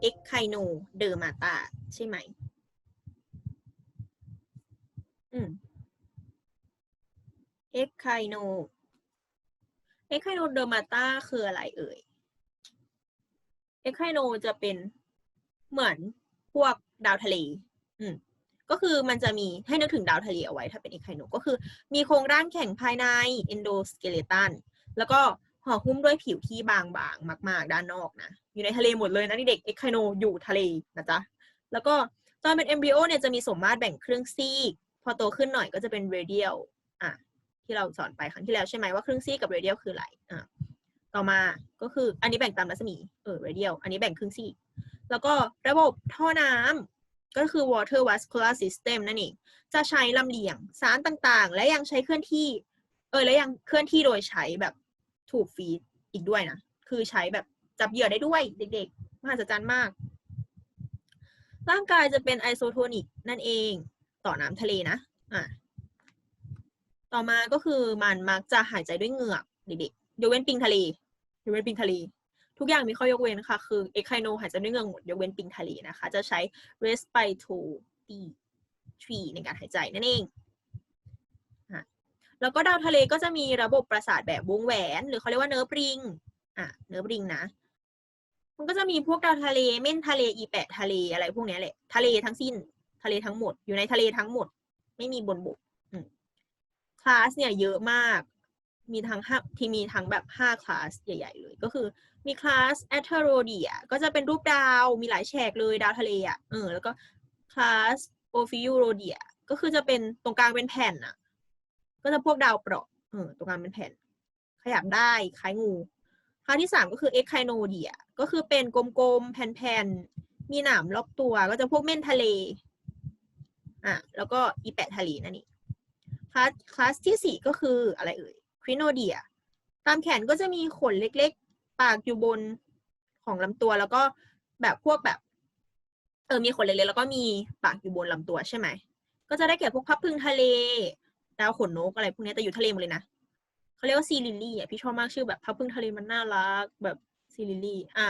เอ็กไคโนเดอร์มาตาใช่ไหม อืมเอ็กไคโนเอ็กไคโนเดอร์มาตาคืออะไรเอ่ยเอ็กไคโนจะเป็นเหมือนพวกดาวทะเล อืมก็คือมันจะมีให้นึกถึงดาวทะเลเอาไว้ถ้าเป็นเอ็กไคโนก็คือมีโครงร่างแข็งภายในเอนโดสเกเลตันแล้วก็ ห่อหุ้มด้วยผิวที่บางๆมาก ๆ ด้านนอกนะ อยู่ในทะเลหมดเลยนะนี่เด็กเอ็กไคโนอยู่ทะเลนะจ๊ะ แล้วก็ตอนเป็นเอมบริโอเนี่ยจะมีสมมาตรแบ่งครึ่งซีก พอโตขึ้นหน่อยก็จะเป็นเรเดียลอะที่เราสอนไปครั้งที่แล้วใช่ไหมว่าครึ่งซีกกับเรเดียลคืออะไรอะต่อมาก็คืออันนี้แบ่งตามรัศมีเออเรเดียลอันนี้แบ่งครึ่งซีก แล้วก็ระบบท่อน้ำก็คือ water vascular system นั่นเอง จะใช้ลำเลียงสารต่างๆ และยังใช้เคลื่อนที่ เออ และยังเคลื่อนที่โดยใช้แบบ ถูกฟีดอีกด้วยนะ คือใช้แบบจับเหยื่อได้ด้วยเด็กๆ มหัศจรรย์มาก ร่างกายจะเป็นไอโซโทนิกนั่นเอง ต่อน้ำทะเลนะอะต่อมาก็คือมันมักจะหายใจด้วยเหงือกเด็กๆยกเว้นปิงทะเลยกเว้นปิงทะเล ทุกอย่างมีข้อยกเว้นค่ะ คือเอ็กไคโนหายใจด้วยเหงือกหมดยกเว้นปิงทะเลนะคะ จะใช้ respiratory ในการหายใจนั่นเอง แล้วก็ดาวทะเลก็จะมีระบบประสาทแบบวงแหวน หรือเขาเรียกว่าเนิร์ฟริงอะเนิร์ฟริงนะ มันก็จะมีพวกดาวทะเลเม่นทะเลอีแปดทะเลอะไรพวกนี้แหละทะเลทั้งสิ้นทะเลทั้งหมด อยู่ในทะเลทั้งหมด ไม่มีบนบกคลาสเนี่ยเยอะมาก มีทั้งห้าที่มีทั้งแบบห้าคลาสใหญ่ ๆ เลยก็คือมีคลาสแอทเทโรเดียก็จะเป็นรูปดาวมีหลายแฉกเลยดาวทะเลอะเออแล้วก็คลาสโอฟิยูโรเดียก็คือจะเป็นตรงกลางเป็นแผ่นอะ ก็จะพวกดาวเปราะเออตรงกลางเป็นแผ่น ขยับได้คล้ายงูคลาสที่สามก็คือเอ็กไคโนเดียก็คือเป็นกลมๆ แผ่นๆ มีหนามรอบตัวก็จะพวกเม่นทะเล อะ แล้วก็อีแปะทะเลนั่นเองคลาสคลาสที่สี่ก็คืออะไรเอ่ยคริโนเดีย ตามแขนก็จะมีขนเล็กๆ ปากอยู่บนของลำตัว แล้วก็แบบพวกแบบ เออ มีขนเล็กๆ แล้วก็มีปากอยู่บนลำตัวใช่ไหม ก็จะได้แก่พวกพับพึงทะเล ดาวขนนกอะไรพวกนี้แต่อยู่ทะเลหมดเลยนะเขาเรียกว่าซีลิลลี่อะพี่ชอบมากชื่อแบบพับพึ่งทะเลมันน่ารักแบบซีลิลลี่อ่า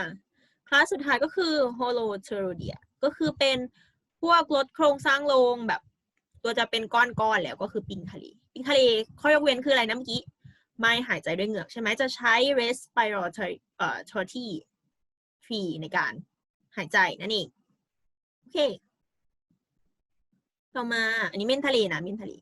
คลาสสุดท้ายก็คือโฮโลเทโรเดียก็คือเป็นพวกรถโครงสร้างโลงแบบ ตัวจะเป็นก้อนๆแล้วก็คือปิงทะเลปิงทะเลข้อยกเว้นคืออะไรนะเมื่อกี้ไม่หายใจด้วยเหงือกใช่ไหมจะใช้ respiratory เอ่อ tory free ในการหายใจนั่นเอง โอเค ต่อมา อันนี้เม่นทะเลนะเม่นทะเล